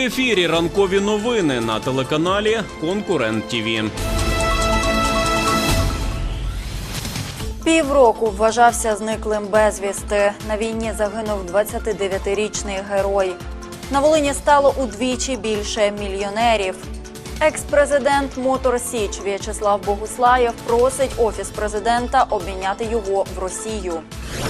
Ефірі ранкові новини на телеканалі Конкурент ТІВІ. Півроку вважався зниклим безвісти. На війні загинув 29-річний герой. На Волині стало удвічі більше мільйонерів. Екс-президент Мотор Січ В'ячеслав Богуслаєв просить офіс президента обміняти його в Росію.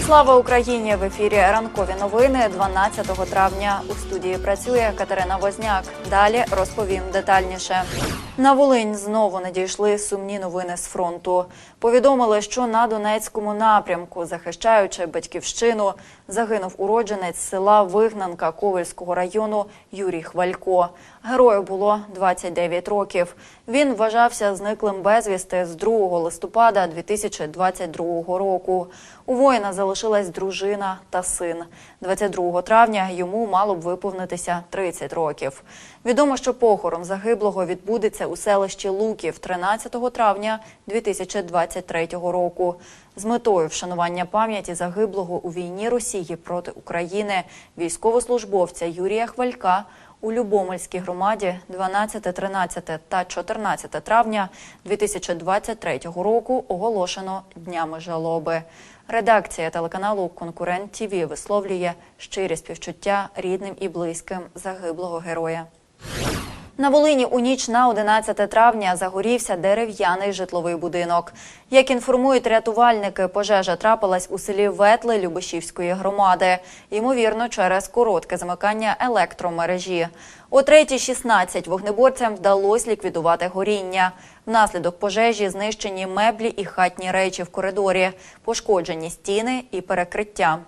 Слава Україні! В ефірі ранкові новини 12 травня. У студії працює Катерина Возняк. Далі розповім детальніше. На Волинь знову надійшли сумні новини з фронту. Повідомили, що на Донецькому напрямку, захищаючи батьківщину, загинув уродженець села Вигнанка Ковельського району Юрій Хвалько. Герою було 29 років. Він вважався зниклим безвісти з 2 листопада 2022 року. У воїна залишилась дружина та син. 22 травня йому мало б виповнитися 30 років. Відомо, що похорон загиблого відбудеться у селищі Луків 13 травня 2023 року. З метою вшанування пам'яті загиблого у війні Росії проти України військовослужбовця Юрія Хвалька у Любомельській громаді 12, 13 та 14 травня 2023 року оголошено днями жалоби. Редакція телеканалу Конкурент ТІВІ висловлює щирі співчуття рідним і близьким загиблого героя. На Волині у ніч на 11 травня загорівся дерев'яний житловий будинок. Як інформують рятувальники, пожежа трапилась у селі Ветли Любешівської громади. Ймовірно, через коротке замикання електромережі. О 3.16 вогнеборцям вдалося ліквідувати горіння. Внаслідок пожежі знищені меблі і хатні речі в коридорі, пошкоджені стіни і перекриття.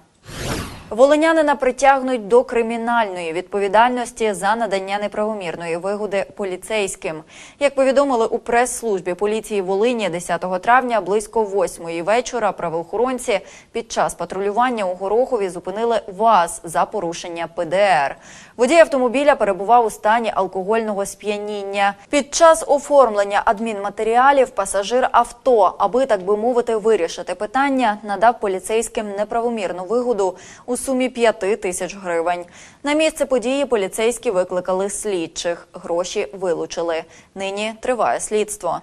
Волинянина притягнуть до кримінальної відповідальності за надання неправомірної вигоди поліцейським. Як повідомили у прес-службі поліції Волині 10 травня близько 8 вечора правоохоронці під час патрулювання у Горохові зупинили ВАЗ за порушення ПДР. Водій автомобіля перебував у стані алкогольного сп'яніння. Під час оформлення адмінматеріалів пасажир авто, аби так би мовити, вирішити питання, надав поліцейським неправомірну вигоду у сумі 5 тисяч гривень. На місце події поліцейські викликали слідчих. Гроші вилучили. Нині триває слідство.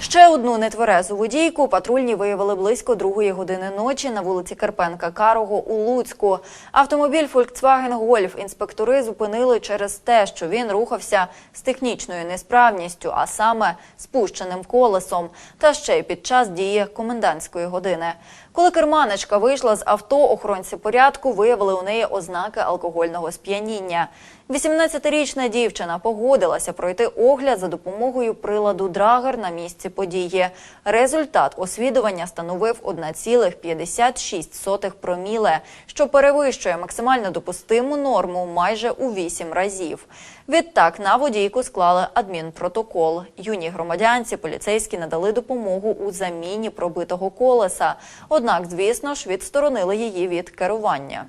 Ще одну нетверезу водійку патрульні виявили близько другої години ночі на вулиці Карпенка Карого у Луцьку. Автомобіль Volkswagen Golf інспектори зупинили через те, що він рухався з технічною несправністю, а саме спущеним колесом, та ще й під час дії комендантської години. Коли керманичка вийшла з авто, охоронці порядку виявили у неї ознаки алкогольного сп'яніння. 18-річна дівчина погодилася пройти огляд за допомогою приладу Драгер на місці події. Результат освідування становив 1,56 проміле, що перевищує максимально допустиму норму майже у 8 разів. Відтак на водійку склали адмінпротокол. Юній громадянці поліцейські надали допомогу у заміні пробитого колеса. Однак, звісно ж, відсторонили її від керування.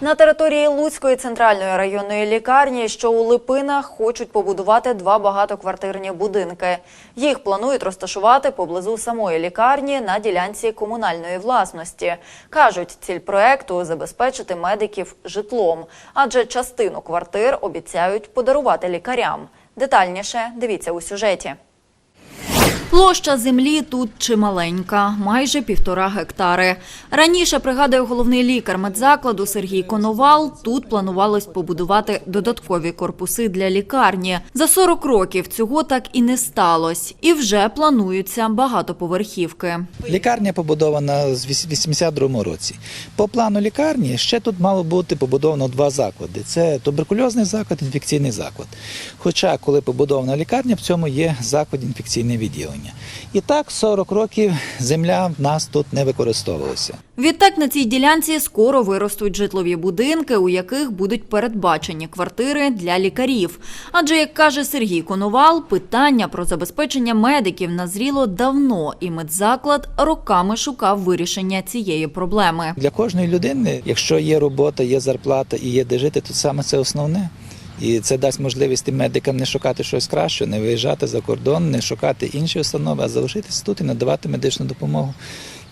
На території Луцької центральної районної лікарні, що у Липинах, хочуть побудувати два багатоквартирні будинки. Їх планують розташувати поблизу самої лікарні на ділянці комунальної власності. Кажуть, ціль проекту забезпечити медиків житлом, адже частину квартир обіцяють подарувати лікарям. Детальніше дивіться у сюжеті. Площа землі тут чималенька, майже півтора гектари. Раніше, пригадує головний лікар медзакладу Сергій Коновал, тут планувалось побудувати додаткові корпуси для лікарні. За 40 років цього так і не сталося. І вже плануються багатоповерхівки. Лікарня побудована з 82 році. По плану лікарні ще тут мало бути побудовано два заклади: це туберкульозний заклад, інфекційний заклад. Хоча, коли побудована лікарня, в цьому є заклад інфекційне відділення. І так 40 років земля в нас тут не використовувалася. Відтак на цій ділянці скоро виростуть житлові будинки, у яких будуть передбачені квартири для лікарів. Адже, як каже Сергій Коновал, питання про забезпечення медиків назріло давно, і медзаклад роками шукав вирішення цієї проблеми. Для кожної людини, якщо є робота, є зарплата і є де жити, то саме це основне. І це дасть можливість тим медикам не шукати щось краще, не виїжджати за кордон, не шукати інші установи, а залишитися тут і надавати медичну допомогу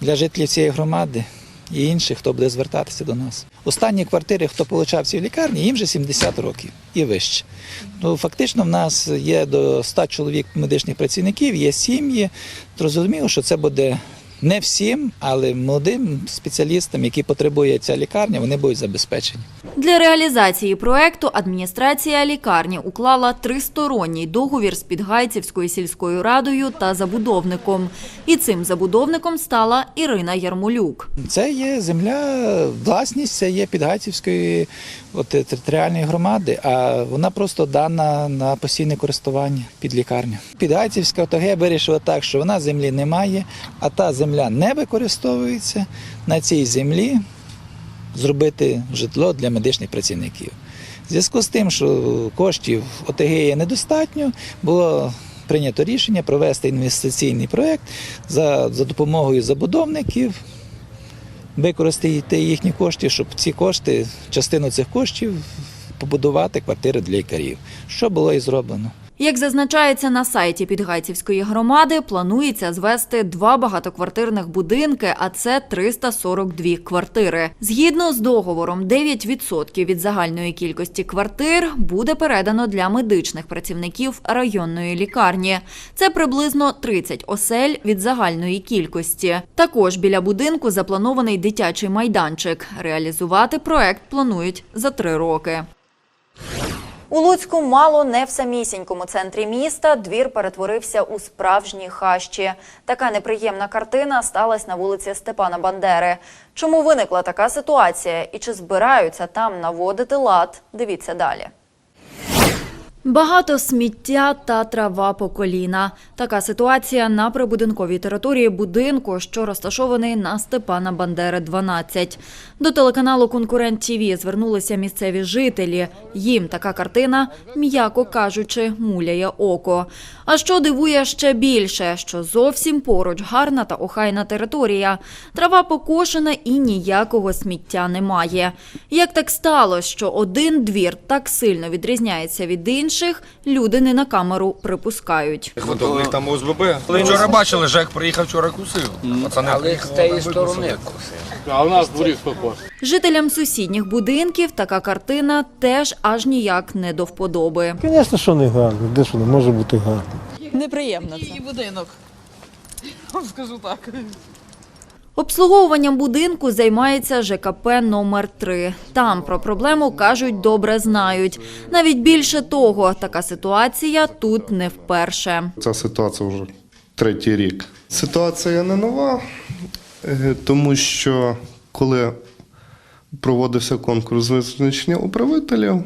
для жителів цієї громади. і інших, хто буде звертатися до нас. Останні квартири, хто получав ці лікарні, їм вже 70 років і вище. Ну, фактично, в нас є до 100 чоловік медичних працівників, є сім'ї. Зрозуміло, що це буде не всім, але молодим спеціалістам, які потребує ця лікарня, вони будуть забезпечені. Для реалізації проекту адміністрація лікарні уклала тристоронній договір з Підгайцівською сільською радою та забудовником. І цим забудовником стала Ірина Ярмолюк. Це є земля, власність, це є Підгайцівської от, е, територіальної громади, а вона просто дана на постійне користування під лікарню. Підгайцівська ОТГ вирішила так, що вона землі не має, а та земля не використовується на цій землі зробити житло для медичних працівників. В зв'язку з тим, що коштів ОТГ є недостатньо, було прийнято рішення провести інвестиційний проєкт за, за допомогою забудовників, використати їхні кошти, щоб ці кошти, частину цих коштів побудувати квартири для лікарів, що було і зроблено. Як зазначається на сайті Підгайцівської громади, планується звести два багатоквартирних будинки, а це 342 квартири. Згідно з договором, 9% від загальної кількості квартир буде передано для медичних працівників районної лікарні. Це приблизно 30 осель від загальної кількості. Також біля будинку запланований дитячий майданчик. Реалізувати проект планують за три роки. У Луцьку мало не в самісінькому центрі міста двір перетворився у справжні хащі. Така неприємна картина сталася на вулиці Степана Бандери. Чому виникла така ситуація і чи збираються там наводити лад? Дивіться далі. Багато сміття та трава по коліна. Така ситуація на прибудинковій території будинку, що розташований на Степана Бандери 12. До телеканалу Конкурент ТІВІ звернулися місцеві жителі. Їм така картина, м'яко кажучи, муляє око. А що дивує ще більше, що зовсім поруч гарна та охайна територія. Трава покошена і ніякого сміття немає. Як так сталося, що один двір так сильно відрізняється від інших, люди не на камеру припускають. У там ОСББ. Вчора бачили, Жек приїхав вчора кусив. Пацани Але з викусили. сторони. А у нас дворі хто Жителям сусідніх будинків така картина теж аж ніяк не до вподоби. Звісно, що не гарно. Де ж воно може бути гарно? Неприємно це. будинок. Скажу так. Обслуговуванням будинку займається ЖКП номер 3 Там про проблему кажуть добре знають. Навіть більше того, така ситуація тут не вперше. Ця ситуація вже третій рік. Ситуація не нова, е, тому що коли проводився конкурс з визначення управителів,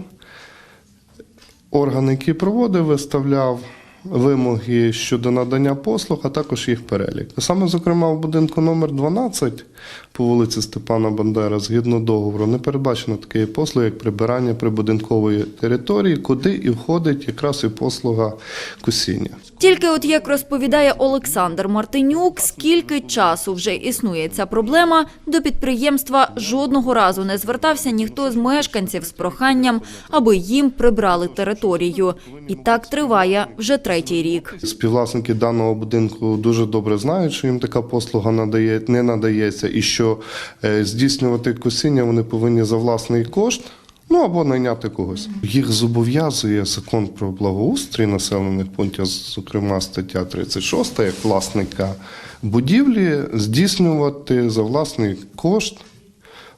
орган, який проводив, виставляв вимоги щодо надання послуг, а також їх перелік. Саме, зокрема, в будинку номер 12 по вулиці Степана Бандера, згідно договору, не передбачено такої послуги, як прибирання прибудинкової території, куди і входить якраз і послуга косіння. Тільки от як розповідає Олександр Мартинюк, скільки часу вже існує ця проблема, до підприємства жодного разу не звертався ніхто з мешканців з проханням, аби їм прибрали територію. І так триває вже третій рік. Співвласники даного будинку дуже добре знають, що їм така послуга надає, не надається, і що е, здійснювати косіння вони повинні за власний кошт. Ну або найняти когось. Їх зобов'язує закон про благоустрій населених пунктів, зокрема стаття 36, як власника будівлі, здійснювати за власний кошт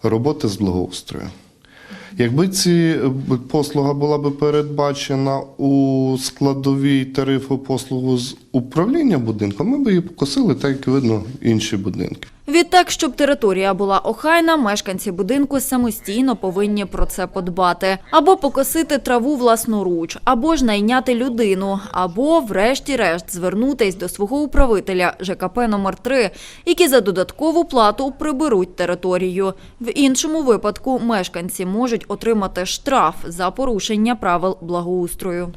роботи з благоустрою. Якби ці е, послуга була би передбачена у складовій тарифу послугу з управління будинком, ми б її покосили так, як видно інші будинки. Відтак, щоб територія була охайна, мешканці будинку самостійно повинні про це подбати. Або покосити траву власноруч, або ж найняти людину, або, врешті-решт, звернутись до свого управителя ЖКП номер 3 які за додаткову плату приберуть територію. В іншому випадку мешканці можуть отримати штраф за порушення правил благоустрою.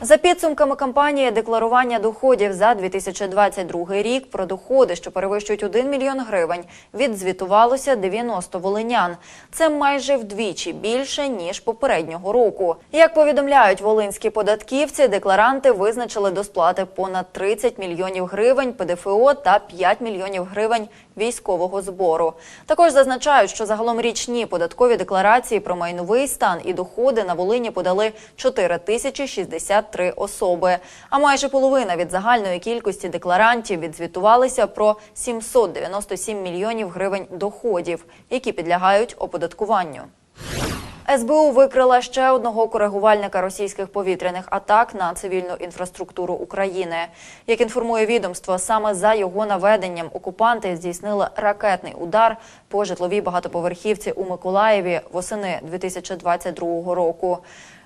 За підсумками кампанії декларування доходів за 2022 рік про доходи, що перевищують 1 мільйон гривень, відзвітувалося 90 волинян. Це майже вдвічі більше ніж попереднього року. Як повідомляють волинські податківці, декларанти визначили до сплати понад 30 мільйонів гривень ПДФО та 5 мільйонів гривень військового збору. Також зазначають, що загалом річні податкові декларації про майновий стан і доходи на Волині подали 4 тисячі 63 особи. А майже половина від загальної кількості декларантів відзвітувалися про 797 мільйонів гривень доходів, які підлягають оподаткуванню. СБУ викрила ще одного коригувальника російських повітряних атак на цивільну інфраструктуру України. Як інформує відомство, саме за його наведенням окупанти здійснили ракетний удар по житловій багатоповерхівці у Миколаєві восени 2022 року.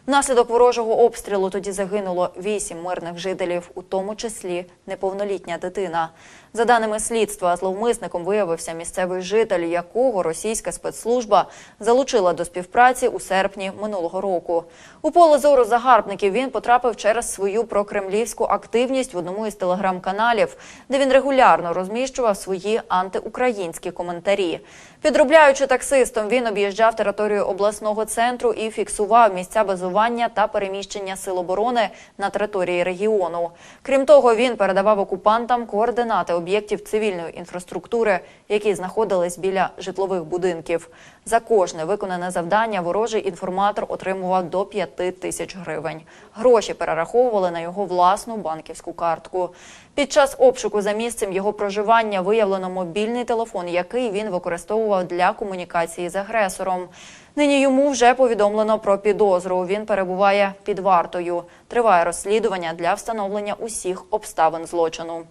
Внаслідок ворожого обстрілу тоді загинуло вісім мирних жителів, у тому числі неповнолітня дитина. За даними слідства, зловмисником виявився місцевий житель, якого російська спецслужба залучила до співпраці у серпні минулого року. У поле зору загарбників він потрапив через свою прокремлівську активність в одному із телеграм-каналів, де він регулярно розміщував свої антиукраїнські коментарі. Підробляючи таксистом, він об'їжджав територію обласного центру і фіксував місця базування та переміщення сил оборони на території регіону. Крім того, він передавав окупантам координати об'єктів цивільної інфраструктури, які знаходились біля житлових будинків. За кожне виконане завдання ворожий інформатор отримував до 5 тисяч гривень. Гроші перераховували на його власну банківську картку. Під час обшуку за місцем його проживання виявлено мобільний телефон, який він використовував для комунікації з агресором. Нині йому вже повідомлено про підозру. Він перебуває під вартою. Триває розслідування для встановлення усіх обставин злочину.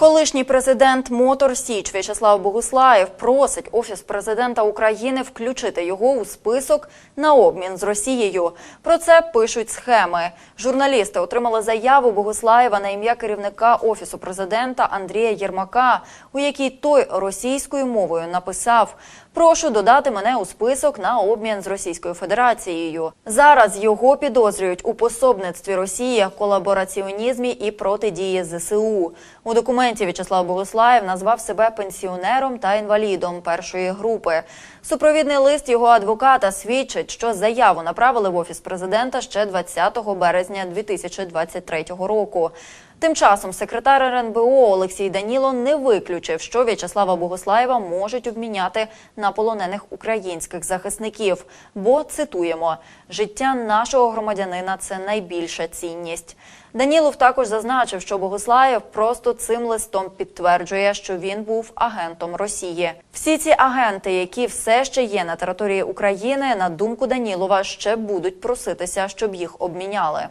Колишній президент Мотор Січ В'ячеслав Богуслаєв просить офіс президента України включити його у список на обмін з Росією. Про це пишуть схеми. Журналісти отримали заяву Богуслаєва на ім'я керівника офісу президента Андрія Єрмака, у якій той російською мовою написав: Прошу додати мене у список на обмін з Російською Федерацією. Зараз його підозрюють у пособництві Росії, колабораціонізмі і протидії ЗСУ. У документі В'ячеслав Богуслаєв назвав себе пенсіонером та інвалідом першої групи. Супровідний лист його адвоката свідчить, що заяву направили в офіс президента ще 20 березня 2023 року. Тим часом секретар РНБО Олексій Даніло не виключив, що В'ячеслава Богослаєва можуть обміняти на полонених українських захисників. Бо цитуємо: життя нашого громадянина це найбільша цінність. Данілов також зазначив, що Богослаєв просто цим листом підтверджує, що він був агентом Росії. Всі ці агенти, які все ще є на території України, на думку Данілова, ще будуть проситися, щоб їх обміняли.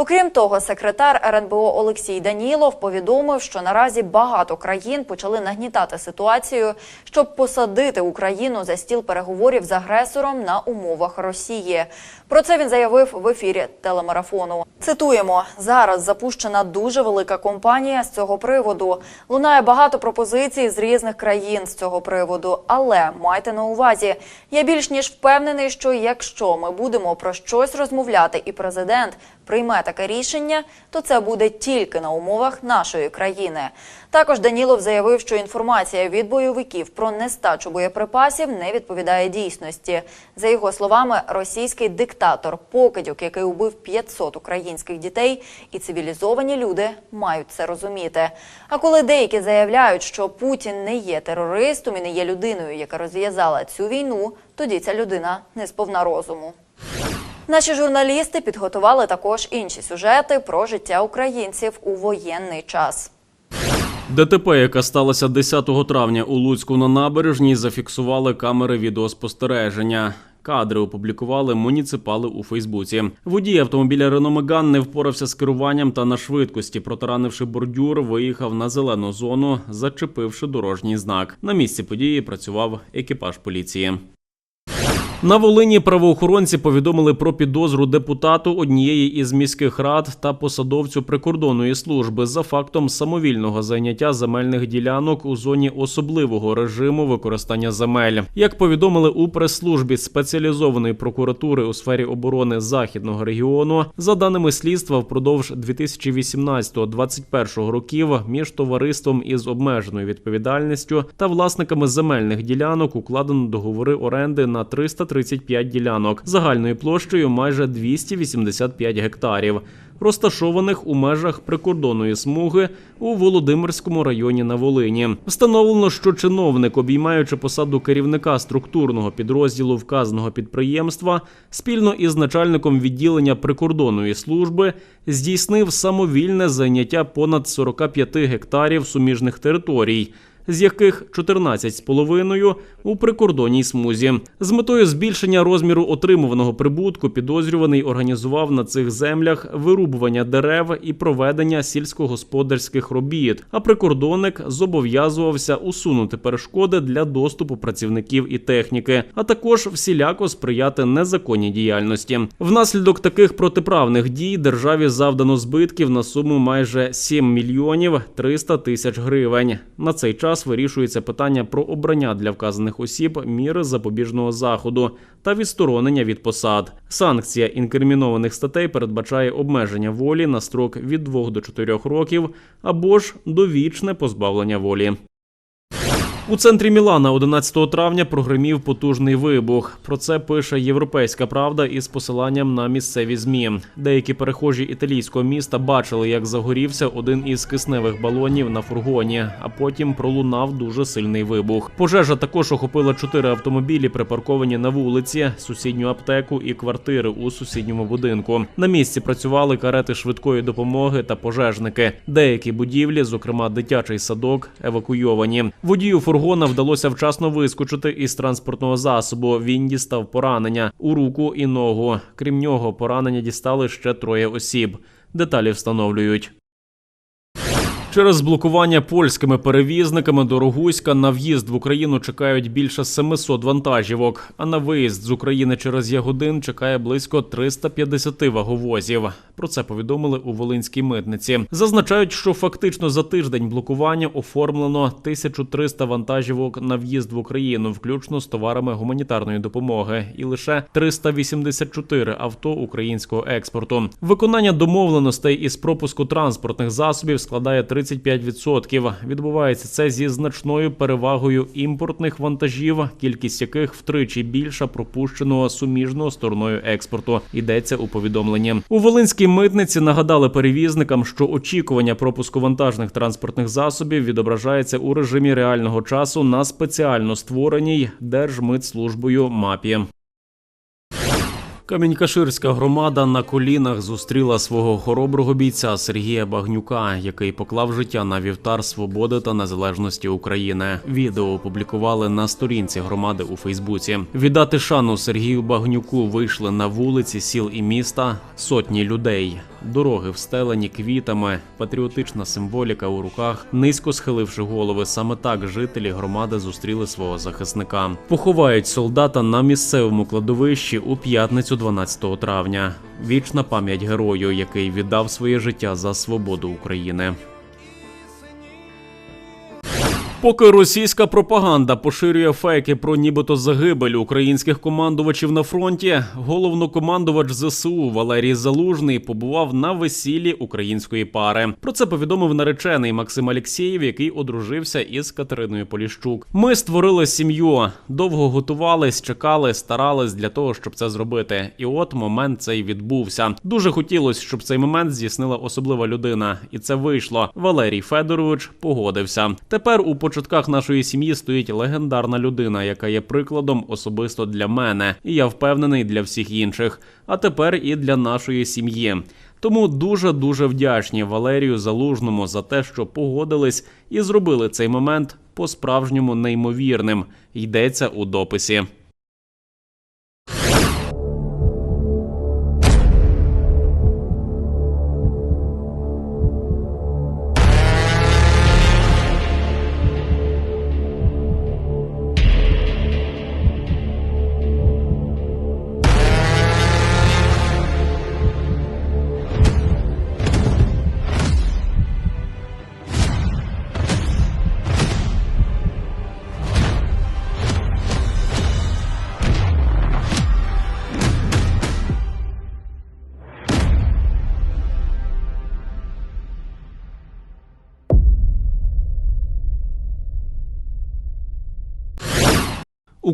Окрім того, секретар РНБО Олексій Данілов повідомив, що наразі багато країн почали нагнітати ситуацію, щоб посадити Україну за стіл переговорів з агресором на умовах Росії. Про це він заявив в ефірі телемарафону. Цитуємо: зараз запущена дуже велика компанія з цього приводу. Лунає багато пропозицій з різних країн з цього приводу. Але майте на увазі, я більш ніж впевнений, що якщо ми будемо про щось розмовляти, і президент прийме таке рішення, то це буде тільки на умовах нашої країни. Також Данілов заявив, що інформація від бойовиків про нестачу боєприпасів не відповідає дійсності. За його словами, російський диктатор покидьок, який убив 500 українських дітей, і цивілізовані люди мають це розуміти. А коли деякі заявляють, що Путін не є терористом і не є людиною, яка розв'язала цю війну, тоді ця людина не сповна розуму. Наші журналісти підготували також інші сюжети про життя українців у воєнний час. ДТП, яка сталася 10 травня у Луцьку на набережній, зафіксували камери відеоспостереження. Кадри опублікували муніципали у Фейсбуці. Водій автомобіля Рено Меган не впорався з керуванням та на швидкості, протаранивши бордюр, виїхав на зелену зону, зачепивши дорожній знак. На місці події працював екіпаж поліції. На Волині правоохоронці повідомили про підозру депутату однієї із міських рад та посадовцю прикордонної служби за фактом самовільного зайняття земельних ділянок у зоні особливого режиму використання земель. Як повідомили у прес-службі спеціалізованої прокуратури у сфері оборони західного регіону, за даними слідства, впродовж 2018-2021 років між товариством із обмеженою відповідальністю та власниками земельних ділянок укладено договори оренди на 300 335 ділянок загальною площею майже 285 гектарів, розташованих у межах прикордонної смуги у Володимирському районі на Волині. Встановлено, що чиновник, обіймаючи посаду керівника структурного підрозділу вказаного підприємства, спільно із начальником відділення прикордонної служби здійснив самовільне зайняття понад 45 гектарів суміжних територій. З яких 14,5 у прикордонній смузі з метою збільшення розміру отримуваного прибутку підозрюваний організував на цих землях вирубування дерев і проведення сільськогосподарських робіт. А прикордонник зобов'язувався усунути перешкоди для доступу працівників і техніки, а також всіляко сприяти незаконній діяльності. Внаслідок таких протиправних дій державі завдано збитків на суму майже 7 мільйонів 300 тисяч гривень. На цей час вирішується питання про обрання для вказаних осіб міри запобіжного заходу та відсторонення від посад. Санкція інкримінованих статей передбачає обмеження волі на строк від 2 до 4 років або ж довічне позбавлення волі. У центрі Мілана 11 травня прогримів потужний вибух. Про це пише Європейська Правда із посиланням на місцеві змі. Деякі перехожі італійського міста бачили, як загорівся один із кисневих балонів на фургоні, а потім пролунав дуже сильний вибух. Пожежа також охопила чотири автомобілі, припарковані на вулиці, сусідню аптеку і квартири у сусідньому будинку. На місці працювали карети швидкої допомоги та пожежники. Деякі будівлі, зокрема дитячий садок, евакуйовані. Водію фургона вдалося вчасно вискочити із транспортного засобу. Він дістав поранення у руку і ногу. Крім нього, поранення дістали ще троє осіб. Деталі встановлюють. Через блокування польськими перевізниками до Рогуська на в'їзд в Україну чекають більше 700 вантажівок, а на виїзд з України через Ягодин чекає близько 350 ваговозів. Про це повідомили у Волинській митниці. Зазначають, що фактично за тиждень блокування оформлено 1300 вантажівок на в'їзд в Україну, включно з товарами гуманітарної допомоги, і лише 384 авто українського експорту. Виконання домовленостей із пропуску транспортних засобів складає 35%. Відбувається це зі значною перевагою імпортних вантажів, кількість яких втричі більша пропущеного суміжного стороною експорту. Йдеться у повідомленні. У Волинській митниці нагадали перевізникам, що очікування пропуску вантажних транспортних засобів відображається у режимі реального часу на спеціально створеній Держмитслужбою мапі. Камінь-Каширська громада на колінах зустріла свого хороброго бійця Сергія Багнюка, який поклав життя на вівтар свободи та незалежності України. Відео опублікували на сторінці громади у Фейсбуці. Віддати шану Сергію Багнюку вийшли на вулиці сіл і міста сотні людей. Дороги встелені квітами, патріотична символіка у руках, низько схиливши голови. Саме так жителі громади зустріли свого захисника. Поховають солдата на місцевому кладовищі у п'ятницю 12 травня. Вічна пам'ять герою, який віддав своє життя за свободу України. Поки російська пропаганда поширює фейки про нібито загибель українських командувачів на фронті, головнокомандувач ЗСУ Валерій Залужний побував на весіллі української пари. Про це повідомив наречений Максим Алєксєєв, який одружився із Катериною Поліщук. Ми створили сім'ю, довго готувались, чекали, старались для того, щоб це зробити. І от момент цей відбувся. Дуже хотілося, щоб цей момент здійснила особлива людина, і це вийшло. Валерій Федорович погодився. Тепер у початках нашої сім'ї стоїть легендарна людина, яка є прикладом особисто для мене, і я впевнений для всіх інших. А тепер і для нашої сім'ї. Тому дуже дуже вдячні Валерію Залужному за те, що погодились і зробили цей момент по-справжньому неймовірним. Йдеться у дописі.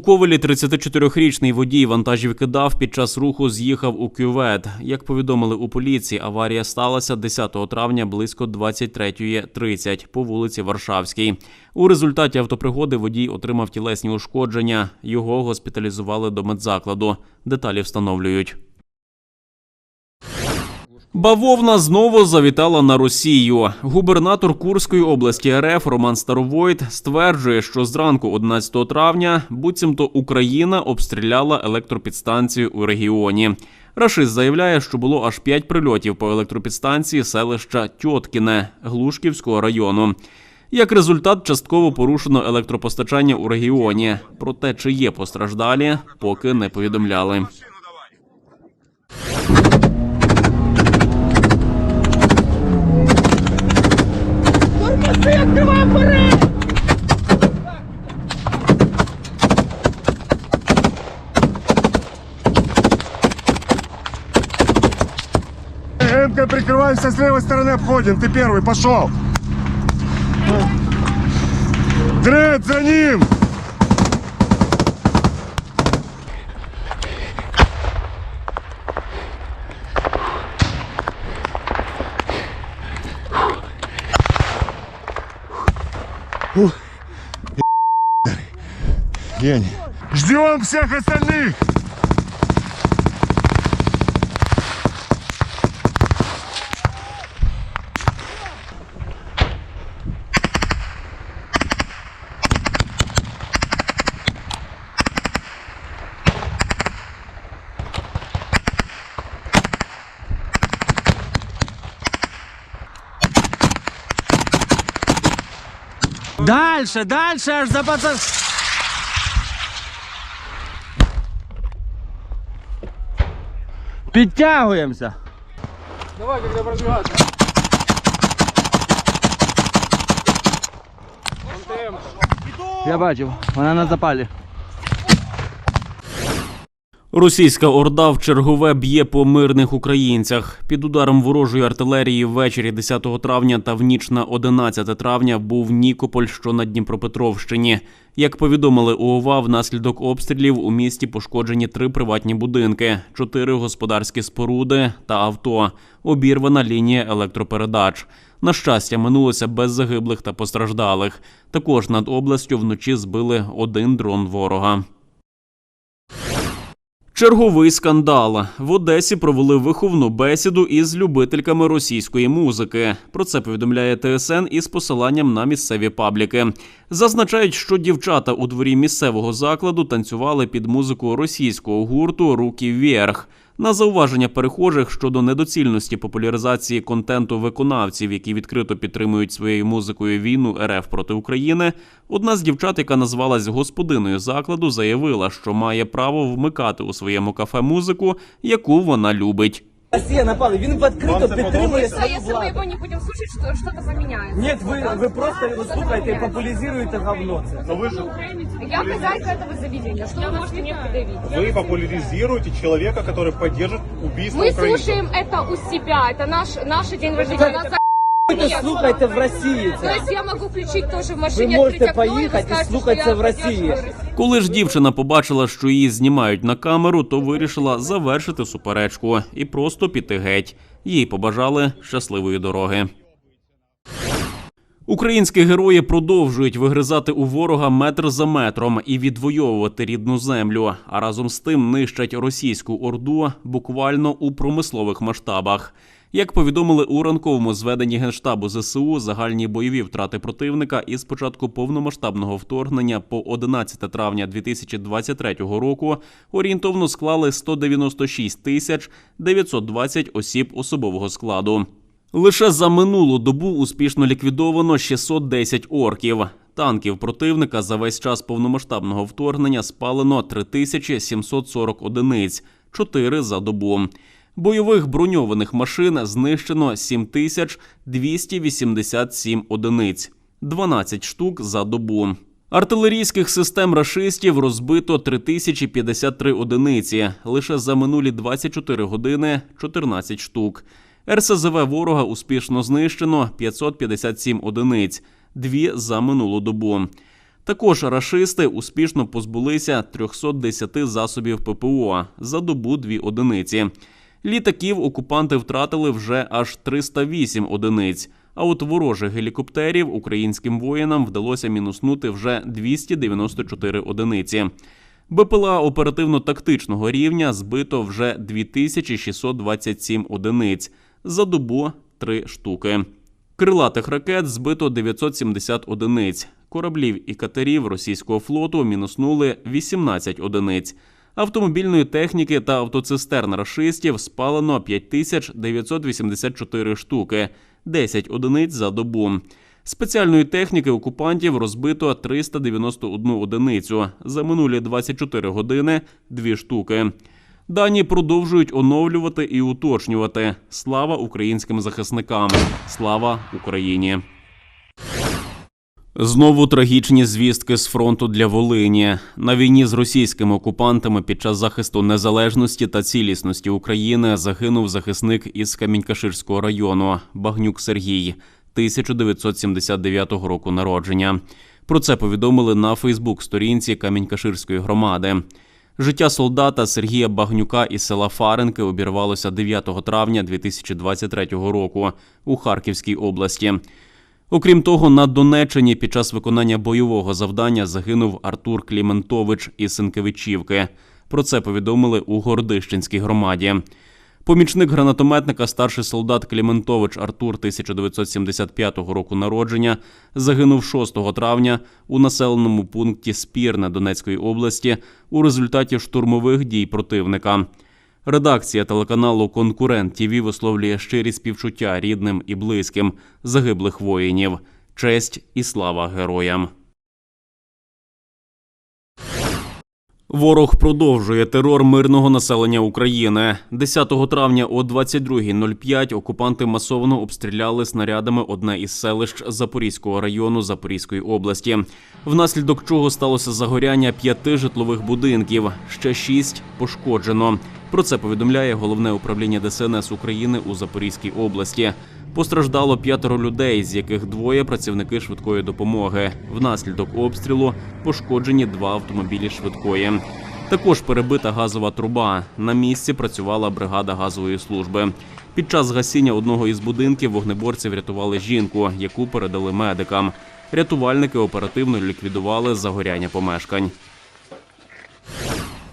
Ковелі 34-річний водій вантажівки ДАВ під час руху з'їхав у кювет. Як повідомили у поліції, аварія сталася 10 травня близько 23.30 по вулиці Варшавській. У результаті автопригоди водій отримав тілесні ушкодження. Його госпіталізували до медзакладу. Деталі встановлюють. Бавовна знову завітала на Росію. Губернатор Курської області РФ Роман Старовойт стверджує, що зранку 11 травня буцімто Україна обстріляла електропідстанцію у регіоні. Рашист заявляє, що було аж п'ять прильотів по електропідстанції селища Тьоткіне Глушківського району. Як результат, частково порушено електропостачання у регіоні. Проте, чи є постраждалі, поки не повідомляли. МК прикрываемся с левой стороны, обходим. Ты первый, пошел. Дред, за ним! Гень. Ждем всех остальных! Дальше, дальше, аж за пацан. Підтягуємося. Давай, когда продвигаться. Я бачив, вона на запалі. Російська орда в чергове б'є по мирних українцях. Під ударом ворожої артилерії ввечері 10 травня та в ніч на 11 травня був Нікополь, що на Дніпропетровщині. Як повідомили у ОВА, внаслідок обстрілів у місті пошкоджені три приватні будинки, чотири господарські споруди та авто. Обірвана лінія електропередач. На щастя, минулося без загиблих та постраждалих. Також над областю вночі збили один дрон ворога. Черговий скандал в Одесі провели виховну бесіду із любительками російської музики. Про це повідомляє ТСН із посиланням на місцеві пабліки. Зазначають, що дівчата у дворі місцевого закладу танцювали під музику російського гурту Руки вверх. На зауваження перехожих щодо недоцільності популяризації контенту виконавців, які відкрито підтримують своєю музикою війну РФ проти України, одна з дівчат, яка назвалась господиною закладу, заявила, що має право вмикати у своєму кафе музику, яку вона любить. Росія напала, він відкрито підтримує Что, если мы его не будем слушать, что что-то поменяется? Ні, ви, ви просто його слухаєте і популяризуєте говно це. Я хозяйка этого заведения. Что вы можете мне предъявить? Вы популяризируете человека, который поддержит убийство Мы украинцев. слушаем это у себя. Это наш, наш день рождения. У слухайте в Росії То есть я могу включить тоже в Ви машине, можете открыть окно и поїхати і сказать, слухати что це в Росії. Коли ж дівчина побачила, що її знімають на камеру, то вирішила завершити суперечку і просто піти геть. Їй побажали щасливої дороги. Українські герої продовжують вигризати у ворога метр за метром і відвоювати рідну землю, а разом з тим нищать російську орду буквально у промислових масштабах. Як повідомили у ранковому зведенні генштабу ЗСУ, загальні бойові втрати противника із початку повномасштабного вторгнення по 11 травня 2023 року орієнтовно склали 196 тисяч 920 осіб особового складу. Лише за минулу добу успішно ліквідовано 610 орків. Танків противника за весь час повномасштабного вторгнення спалено 3740 одиниць, 4 за добу. Бойових броньованих машин знищено 7287 одиниць, 12 штук за добу. Артилерійських систем рашистів розбито 3053 одиниці. Лише за минулі 24 години 14 штук. РСЗВ ворога успішно знищено 557 одиниць, дві за минулу добу. Також рашисти успішно позбулися 310 засобів ППО за добу дві одиниці. Літаків окупанти втратили вже аж 308 одиниць. А от ворожих гелікоптерів українським воїнам вдалося мінуснути вже 294 одиниці. БПЛА оперативно-тактичного рівня збито вже 2627 одиниць за добу 3 штуки. Крилатих ракет збито 970 одиниць. Кораблів і катерів російського флоту мінуснули 18 одиниць. Автомобільної техніки та автоцистерн рашистів спалено 5984 штуки, 10 одиниць за добу. Спеціальної техніки окупантів розбито 391 одиницю. За минулі 24 години – 2 штуки. Дані продовжують оновлювати і уточнювати. Слава українським захисникам! Слава Україні! Знову трагічні звістки з фронту для Волині. На війні з російськими окупантами під час захисту незалежності та цілісності України загинув захисник із Камінькаширського району Багнюк Сергій, 1979 року народження. Про це повідомили на Фейсбук-сторінці Камінькаширської громади. Життя солдата Сергія Багнюка із села Фаренки обірвалося 9 травня 2023 року у Харківській області. Окрім того, на Донеччині під час виконання бойового завдання загинув Артур Кліментович із Сенкевичівки. Про це повідомили у Гордищенській громаді. Помічник гранатометника, старший солдат Кліментович Артур 1975 року народження, загинув 6 травня у населеному пункті Спірне Донецької області у результаті штурмових дій противника. Редакція телеканалу Конкурент ТІВІ висловлює щирі співчуття рідним і близьким загиблих воїнів. Честь і слава героям. Ворог продовжує терор мирного населення України. 10 травня о 22.05 окупанти масово обстріляли снарядами одне із селищ Запорізького району Запорізької області, внаслідок чого сталося загоряння п'яти житлових будинків. Ще шість пошкоджено. Про це повідомляє головне управління ДСНС України у Запорізькій області. Постраждало п'ятеро людей, з яких двоє працівники швидкої допомоги. Внаслідок обстрілу пошкоджені два автомобілі швидкої. Також перебита газова труба. На місці працювала бригада газової служби. Під час гасіння одного із будинків вогнеборці врятували жінку, яку передали медикам. Рятувальники оперативно ліквідували загоряння помешкань.